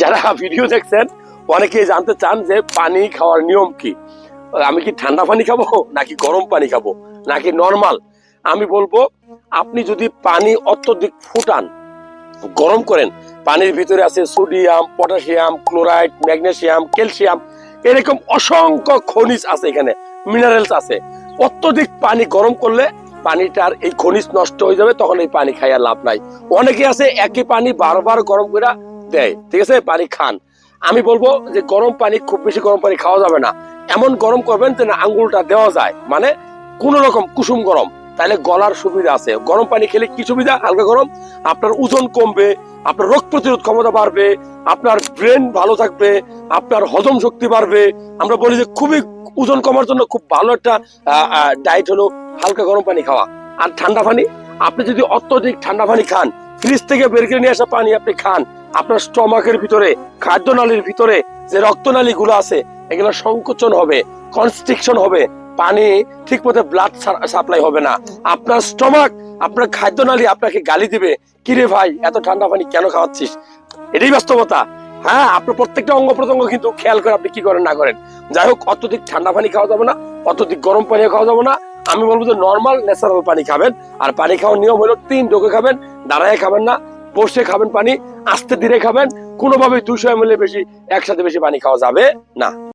যারা ভিডিও দেখছেন অনেকে জানতে চান যে পানি খাওয়ার নিয়ম কি। আমি কি ঠান্ডা পানি খাব, নাকি গরম পানি খাব, নাকি নর্মাল আমি বলব, আপনি যদি পানি অত্যধিক ফুটান, গরম করেন, পানির ভিতরে আছে sodium, potassium, chloride magnesium calcium, এরকম অসংখ্য খনিজ আছে এখানে মিনারেলস আছে। অত্যধিক পানি গরম করলে পানিটার এই খনিজ নষ্ট হয়ে যাবে, তখন এই পানি খাইয়া লাভ নাই। অনেকে আছে একই পানি বারবার গরম করে দেয়, ঠিক আছে? পানি খান। আমি বলব যে গরম পানি, খুব বেশি গরম পানি খাওয়া যাবে না। এমন গরম করবেন যে না আঙ্গুলটা দেওয়া যায়। মানে কোন রকম কুসুম গরম তাহলে গলার সুবিধা আছে। গরম পানি খেলে কি সুবিধা? হালকা গরম। আপনার ওজন কমবে, আপনার রোগ প্রতিরোধ ক্ষমতা বাড়বে, আপনার ব্রেন ভালো থাকবে, আপনার হজম শক্তি বাড়বে। আমরা বলি যে খুবই ওজন কমার জন্য খুব ভালো একটা ডায়েট হলো হালকা গরম পানি খাওয়া। আর ঠান্ডা পানি? আপনি যদি অত্যধিক ঠান্ডা পানি খান, ফ্রিজ থেকে বের করে নিয়ে আসা পানি আপনি খান। আপনার স্টমাকের ভিতরে, খাদ্যনালীর ভিতরে যে রক্তনালী গুলো আছে, এগুলো সংকোচন হবে কনস্ট্রিকশন হবে। পানি ঠিক মতো ব্লাড সাপ্লাই হবে না। আপনার স্টমাক, আপনার খাদ্যনালী আপনাকে গালি দিবে, কিরে ভাই, এত ঠান্ডা পানি কেন খাওয়াচ্ছিস? এটাই বাস্তবতা। হ্যাঁ আপনার প্রত্যেকটা অঙ্গ প্রত্যঙ্গ কিন্তু খেয়াল করে আপনি কি করেন, না করেন। যাই হোক, অত্যধিক ঠান্ডা পানি খাওয়া যাবে না, অত্যধিক গরম পানি খাওয়া যাবে না আমি বলব যে নর্মাল ন্যাচারাল পানি খাবেন। আর পানি খাওয়ার নিয়ম হলো তিন ডোকে খাবেন, দাঁড়ায় খাবেন না, বসে খাবেন পানি, আস্তে ধীরে খাবেন। কোনোভাবেই দুশো এম বেশি, একসাথে বেশি পানি খাওয়া যাবে না।